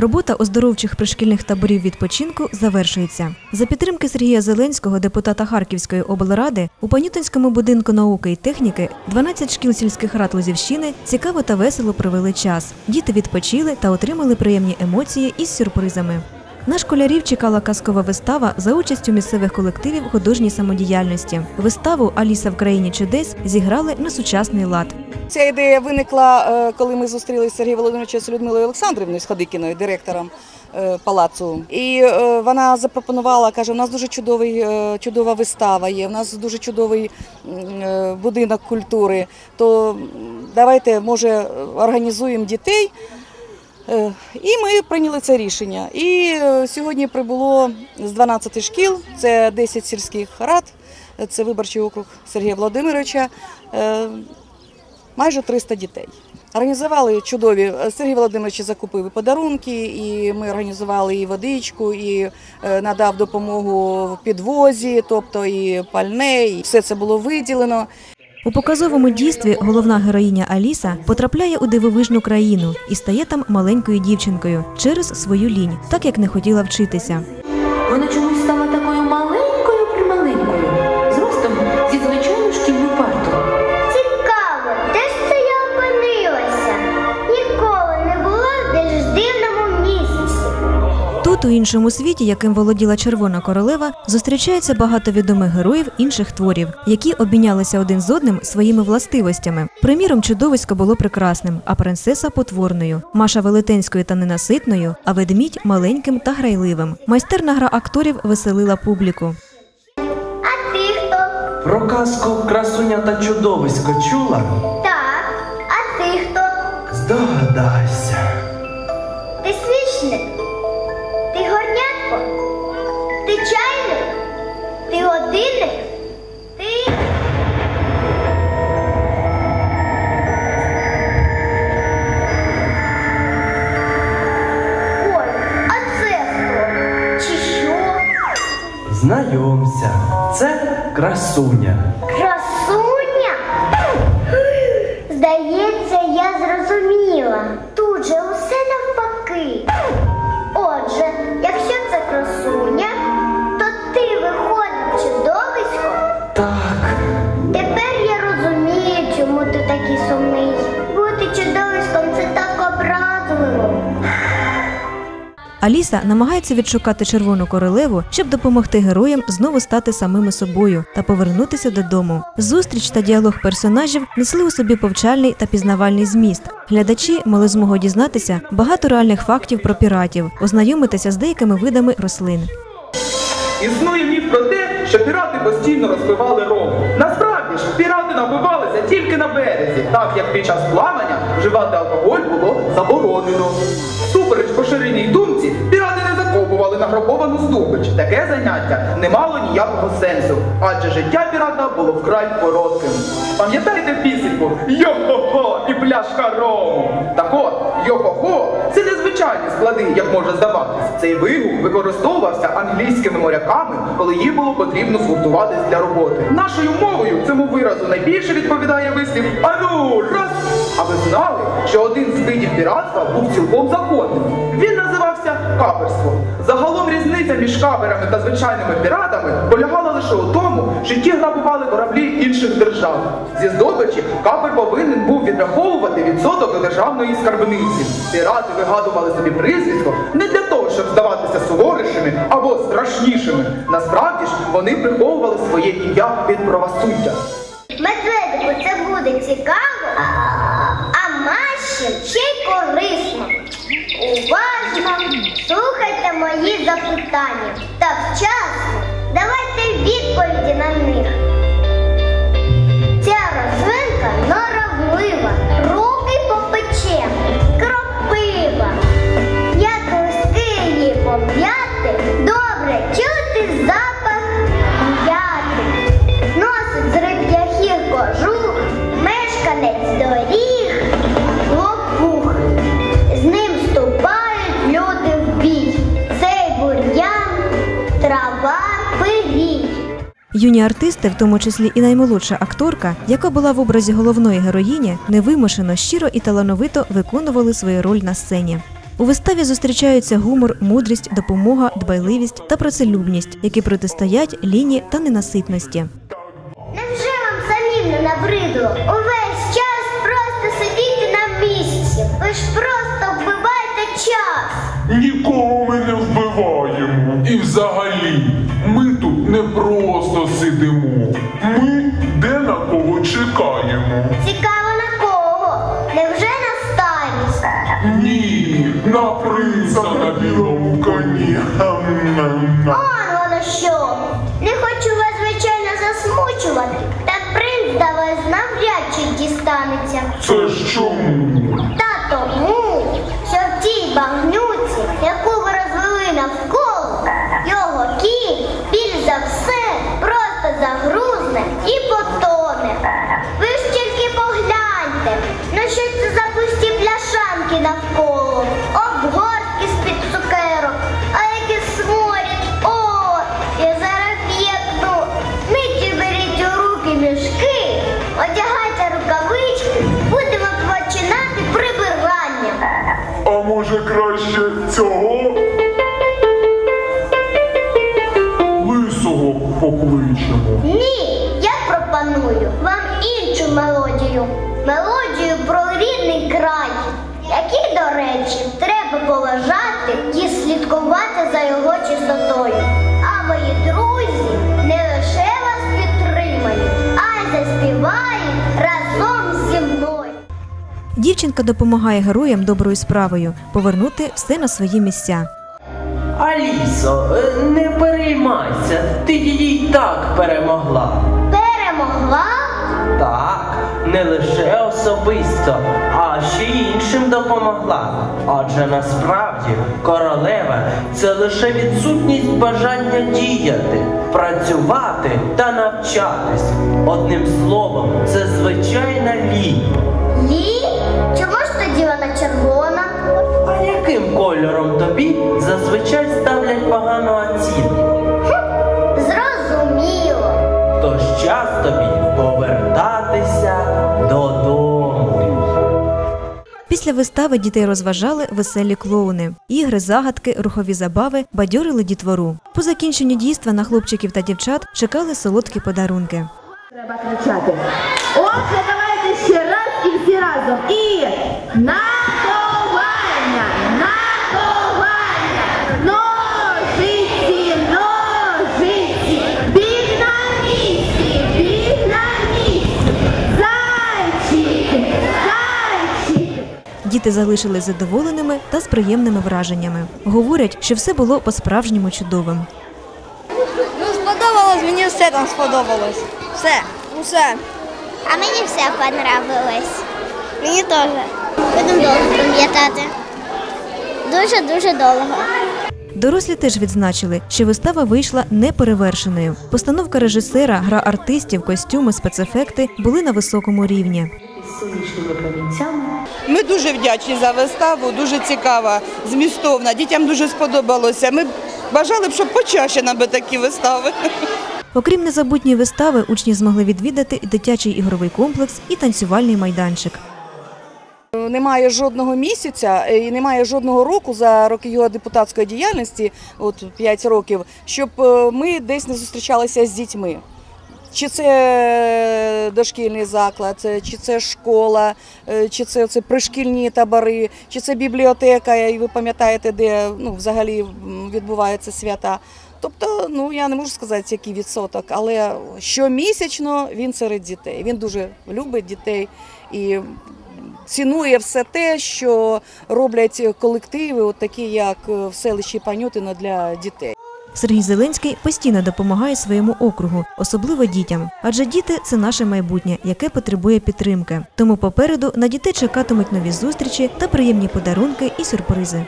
Робота оздоровчих пришкільних таборів відпочинку завершується. За підтримки Сергія Зеленського, депутата Харківської облради, у Панютинському будинку науки і техніки 12 шкіл сільських рад Лозівщини цікаво та весело провели час. Діти відпочили та отримали приємні емоції із сюрпризами. На школярів чекала казкова вистава за участю місцевих колективів художньої самодіяльності. Виставу Аліса в країні чудес зіграли на сучасний лад. Ця ідея виникла, е, коли ми зустрілися з Сергієм Володимировичем з Людмилою Олександрівною з Ходикіною, директором е, палацу. І е, вона запропонувала, каже, у нас дуже чудовий, чудова вистава є, у нас дуже чудовий будинок культури. То давайте, може, організуємо дітей. Е, І ми прийняли це рішення. І е, сьогодні прибуло з 12 шкіл, це 10 сільських рад, це виборчий округ Сергія Володимировича. е, майже 300 дітей. Організували чудові. Сергій Володимирович закупив і подарунки, і ми організували і водичку, і надав допомогу в підвозі, тобто і пальне, і все це було виділено. У показовому дійстві головна героїня Аліса потрапляє у дивовижну країну і стає там маленькою дівчинкою через свою лінь, так як не хотіла вчитися. Вона чомусь стала у іншому світі, яким володіла червона королева, зустрічається багато відомих героїв інших творів, які обмінялися один з одним своїми властивостями. Приміром, чудовисько було прекрасним, а принцеса потворною, Маша велетенською та ненаситною, а ведмідь маленьким та грайливим. Майстерна гра акторів веселила публіку. А ти хто? Про казку красуня та чудовисько чула? Так. А ти хто? Здогадайся. Знайомся, це красуня. Аліса намагається відшукати червону королеву, щоб допомогти героям знову стати самими собою та повернутися додому. Зустріч та діалог персонажів несли у собі повчальний та пізнавальний зміст. Глядачі мали змогу дізнатися багато реальних фактів про піратів, ознайомитися з деякими видами рослин. Існує міф про те, що пірати постійно розпивали ром. Насправді ж, пірати напивалися тільки на березі, так як під час плавання вживати алкоголь було заборонено. Супереч поширеній думці, пірати не закопували награбовану здобич. Таке заняття не мало ніякого сенсу, адже життя пірата було вкрай коротким. Пам'ятаєте пісеньку Йо-хо-хо і пляшка рому? Так от, йо-хо-хо це незвичайні склади, як може здаватись. Цей вигук використовувався англійськими моряками, коли їм було потрібно згуртуватись для роботи. Нашою мовою цьому виразу найбільше відповідає вислів Ану, раз! А ви знали, що один з видів піратства був цілком законним. Він називався каперство. Загалом різниця між каперами та звичайними піратами полягала лише у тому, що ті грабували кораблі інших держав. Зі здобичі капер повинен був відраховувати відсоток державної скарбниці. Пірати вигадували собі прізвисько не для того, щоб здаватися суворішими або страшнішими. Насправді ж вони приховували своє ім'я від правосуддя. Медведику, це буде цікаво, а Маші ще й корисно. Уважно слухайте мої запитання та вчасно давайте відповіді на них. Юні артисти, в тому числі і наймолодша акторка, яка була в образі головної героїні, невимушено, щиро і талановито виконували свою роль на сцені. У виставі зустрічаються гумор, мудрість, допомога, дбайливість та працелюбність, які протистоять ліні та ненаситності. Невже вам самим не набридло? Увесь час просто сидіти на місці. Ви ж просто вбиваєте час. Нікого ми не вбиваємо. І взагалі, просто сидимо. Ми де на кого чекаємо. Цікаво на кого? Невже на старість? Ні, на принца на білому коні. Он воно що. Не хочу вас, звичайно, засмучувати. Та принц до вас навряд чи дістанеться. Це ж чому? Та тому, що в тій багнюці, яку ви розвели навколо, його кінь більш за все просто загрузне і покличемо. Ні, я пропоную вам іншу мелодію. Мелодію про рідний край, який, до речі, треба поважати і слідкувати за його чистотою. А мої друзі не лише вас підтримають, а й заспівають разом зі мною. Дівчинка допомагає героям доброю справою повернути все на свої місця. Алісо, е, не переймайся, ти її й так перемогла. Перемогла? Так, не лише особисто, а ще й іншим допомогла. Адже насправді королева це лише відсутність бажання діяти, працювати та навчатись. Одним словом, це звичайна лінь. Лі? Чому ж тоді вона червона? А яким кольором тобі зазвичай ставлять погану оцінку? Зрозуміло. Тож час тобі повертатися додому. Після вистави дітей розважали веселі клоуни. Ігри, загадки, рухові забави бадьорили дітвору. По закінченню дійства на хлопчиків та дівчат чекали солодкі подарунки. Треба кричати. Отже, давайте ще раз і всі разом. І наховання, Діти залишились задоволеними та з приємними враженнями. Говорять, що все було по-справжньому чудовим. Ну, сподобалось, мені все там сподобалось. Все, усе. А мені все понравилось. Мені теж. Будемо довго пам'ятати. Дуже-дуже довго. Дорослі теж відзначили, що вистава вийшла неперевершеною. Постановка режисера, гра артистів, костюми, спецефекти були на високому рівні. Сонячними промінцями Ми дуже вдячні за виставу, дуже цікава, змістовна. Дітям дуже сподобалося. Ми бажали б, щоб почаще нам би такі вистави. Окрім незабутньої вистави, учні змогли відвідати і дитячий ігровий комплекс і танцювальний майданчик. Немає жодного місяця і немає жодного року за роки його депутатської діяльності, от 5 років, щоб е, ми десь не зустрічалися з дітьми. Чи це дошкільний заклад, е, чи це школа, е, чи це, це пришкільні табори, чи це бібліотека, і ви пам'ятаєте, де ну, взагалі відбуваються свята. Тобто, ну я не можу сказати, який відсоток, але щомісячно він серед дітей. Він дуже любить дітей і цінує все те, що роблять колективи, от такі як е, в селищі Панютино для дітей. Сергій Зеленський постійно допомагає своєму округу, особливо дітям. Адже діти це наше майбутнє, яке потребує підтримки. Тому попереду на дітей чекатимуть нові зустрічі та приємні подарунки і сюрпризи.